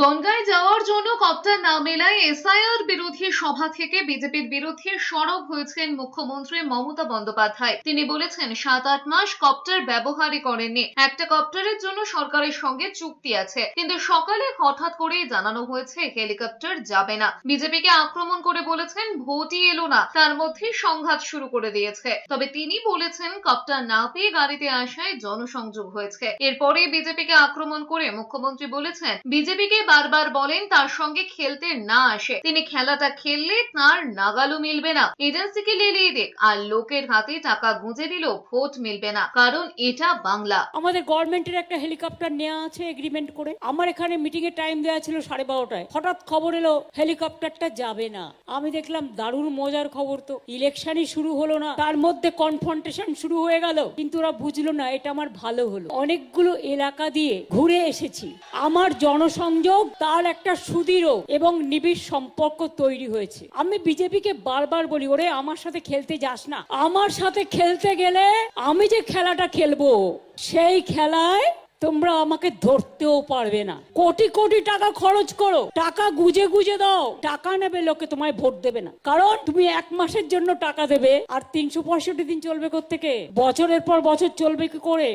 বনগাঁয় যাওয়ার জন্য কপ্টার না মেলায় এসআইআর বিরোধী সভা থেকে বিজেপির বিরুদ্ধে সরব হয়েছেন মুখ্যমন্ত্রী মমতা বন্দ্যোপাধ্যায়। তিনি বলেছেন, সাত আট মাস কপ্টার ব্যবহারই করেননি। একটা কপ্টারের জন্য সরকারের সঙ্গে চুক্তি আছে। কিন্তু সকালে হঠাৎ করেই জানানো হয়েছে, হেলিকপ্টার যাবে না। বিজেপিকে আক্রমণ করে বলেছেন, ভোটই এলো না। তার মধ্যে সংঘাত শুরু করে দিয়েছে। তবে তিনি বলেছেন, কপ্টার না পেয়ে গাড়িতে আসায় জনসংযোগ হয়েছে। এরপরে বিজেপিকে আক্রমণ করে মুখ্যমন্ত্রী বলেছেন, বিজেপিকে বারবার বলেন তার সঙ্গে খেলতে না আসে। তিনি খেলাটা খেললে তার নাগালও মিলবে না। এজেন্সিকে লেলিয়ে দিক, আর লোকের হাতে টাকা গুঁজে দিলেও ভোট মিলবে না, কারণ এটা বাংলা। আমাদের গভর্নমেন্টের একটা হেলিকপ্টার নেওয়া আছে এগ্রিমেন্ট করে। আমার এখানে মিটিং এর টাইম দেওয়া ছিল সাড়ে বারোটায়। হঠাৎ খবর এলো, হেলিকপ্টারটা যাবে না। আমি দেখলাম দারুণ মজার খবর তো। ইলেকশনই শুরু হলো না। তার মধ্যে কনফ্রন্টেশন শুরু হয়ে গেল। কিন্তু ওরা বুঝলো না, এটা আমার ভালো হলো। অনেকগুলো এলাকা দিয়ে ঘুরে এসেছি। আমার জনসংযোগ তার একটা সুদৃঢ় এবং নিবিড় সম্পর্ক তৈরি হয়েছে। আমি বিজেপিকে বারবার বলি, ওরে, আমার সাথে খেলতে যাস না। আমার সাথে খেলতে গেলে আমি যে খেলাটা খেলব, সেই খেলায় তোমরা আমাকে ধরতেও পারবে না। কোটি কোটি টাকা খরচ করো, টাকা গুজে গুজে দাও। টাকা নেবে, লোকে তোমায় ভোট দেবে না। কারণ তুমি এক মাসের জন্য টাকা দেবে, আর তিনশো পঁয়ষট্টি দিন চলবে থেকে বছরের পর বছর চলবে কি করে?